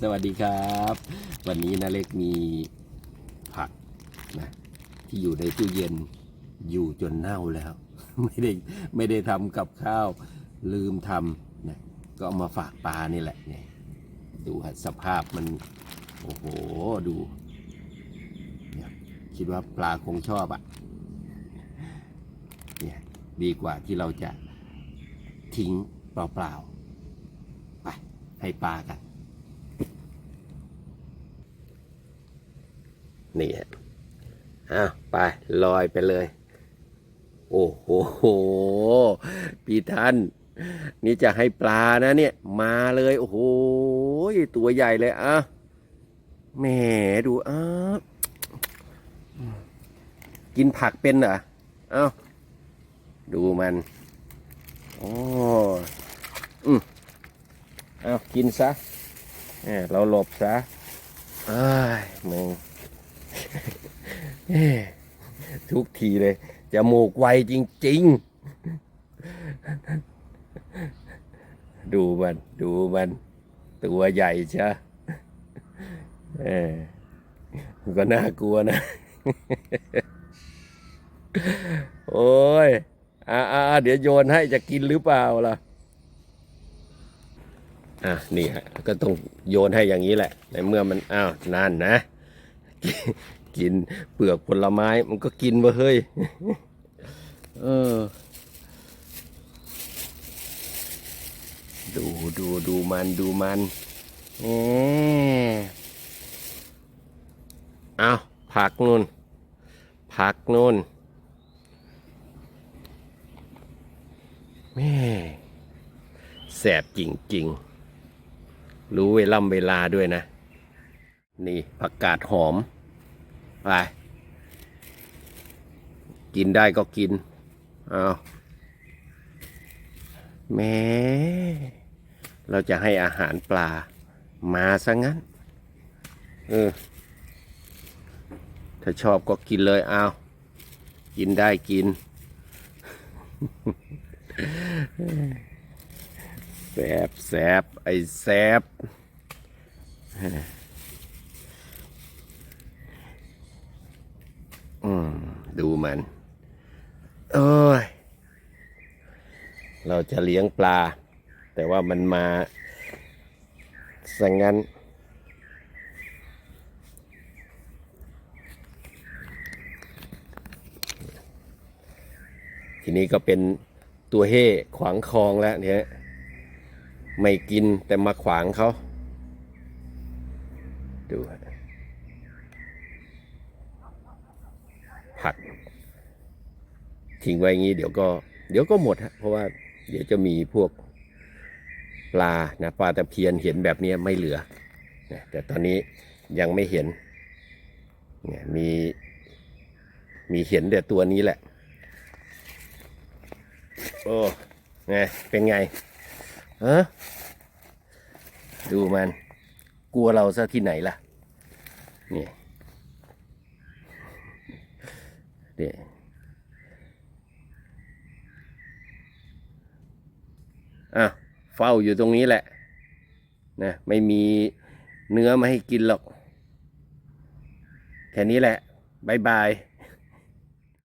สวัสดีครับ วันนี้นาเล็กมีผักนะที่อยู่ในตู้เย็นอยู่จนเน่าแล้ว ไม่ได้ไม่ได้ทำกับข้าว ลืมทำนะก็เอามาฝากปลานี่แหละเนี่ยดูสภาพมัน โอ้โหดู คิดว่าปลาคงชอบอะ่ะเนี่ยดีกว่าที่เราจะทิ้งเปล่าๆไปให้ปลากัน นี่ฮะอ้าวไปลอยไปเลย โอ้โหพี่ท่าน นี่จะให้ปลานะเนี่ย มาเลยโอ้โหตัวใหญ่เลยอะแหมดูอะกินผักเป็นเหรอเอ้าดูมันโอ้อืมเอากินซะเราหลบซะเอ้ยมึง ทุกทีเลยจมูกไวจริง ๆ ดูมัน ดูมัน ตัวใหญ่ใช่เออก็น่ากลัวนะ โอ้ยอาอ่าเดี๋ยวโยนให้จะกินหรือเปล่าล่ะ อะ นี่ฮะ ก็ต้องโยนให้อย่างนี้แหละ ในเมื่อมัน อ้าว นั่นนะ กินเปลือกผลไม้ มันก็กินมาเฮ้ย เออ ดูดูดูมันดูมันเออเอาผักนู่น ผักนู่นแม่แสบจริง ๆ รู้เวล่ำเวลาด้วยนะ นี่ผักกาดหอม ไป กินได้ก็กิน เอาแม้เราจะให้อาหารปลา มาซะงั้น เออ ถ้าชอบก็กินเลยเอากินได้กินแสบแสบไอ้แสบ อืม ดูมันเอ้ยเราจะเลี้ยงปลา แต่ว่ามันมาสังงั้น ทีนี้ก็เป็นตัวเฮ่ขวางคลองแล้วเนี่ยไม่กินแต่มาขวางเขาดูฮะ ผัก ทิ้งไว้อย่างนี้เดี๋ยวก็ เดี๋ยวก็หมดฮะเพราะว่าเดี๋ยวจะมีพวกปลานะปลาตะเพียนเห็นแบบนี้ไม่เหลือนะแต่ตอนนี้ยังไม่เห็นเนี่ยมีมีเห็นแต่ตัวนี้แหละ โอ้ไงเป็นไงเออดูมัน กลัวเราซะที่ไหนล่ะ เนี่ย เนี่ยอะเฝ้าอยู่ตรงนี้แหละนะไม่มีเนื้อมาให้กินหรอก แค่นี้แหละบายบาย